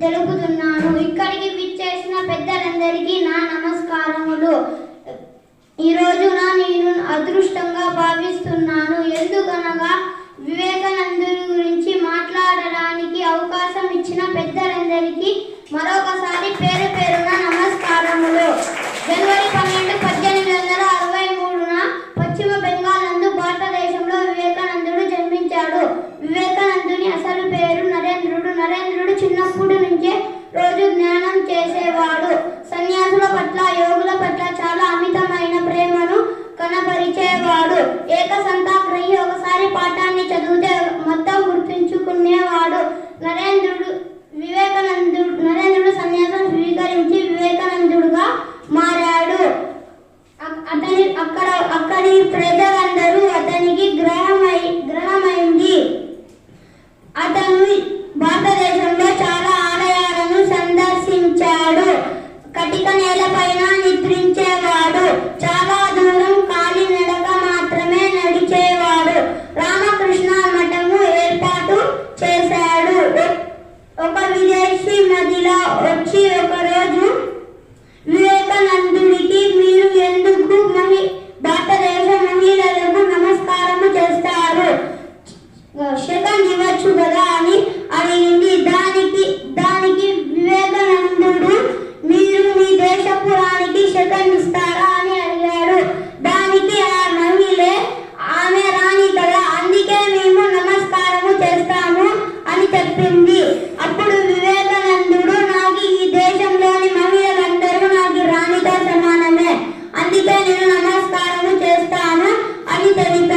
తెలుపుతున్నాను ఇక్కడికి విచ్చేసిన పెద్దలందరికీ నా నమస్కారములు. ఈరోజున నేను అదృష్టంగా భావిస్తున్నాను. ఎందుకనగా వివేకానందుడి గురించి మాట్లాడడానికి అవకాశం ఇచ్చిన పెద్దలందరికీ మరొకసారి పేరు నరేంద్రుడు వివేకానందుడు నరేంద్రుడు సన్యాసం స్వీకరించి వివేకానందుడుగా మారాడు. అతని అక్కడ అక్కడి ప్రజలందరూ అతనికి గ్రహమై గ్రహమైంది. అతను భారతదేశంలో చాలా ఆలయాలను సందర్శించాడు. కటిక వేసి మదిలో వచ్చి ఒకరోజు వివేకానందుడికి మీరు ఎందుకు మహి భారతదేశ మహిళలకు నమస్కారం చేస్తారు? శతం ఇవ్వచ్చు కదా అని అడిగింది. దానికి దానికి వివేకానందుడు మీరు మీ దేశపురానికి శకం ఇస్తారు? నేను నమస్కారం చేస్తాను. అని తెలిపారు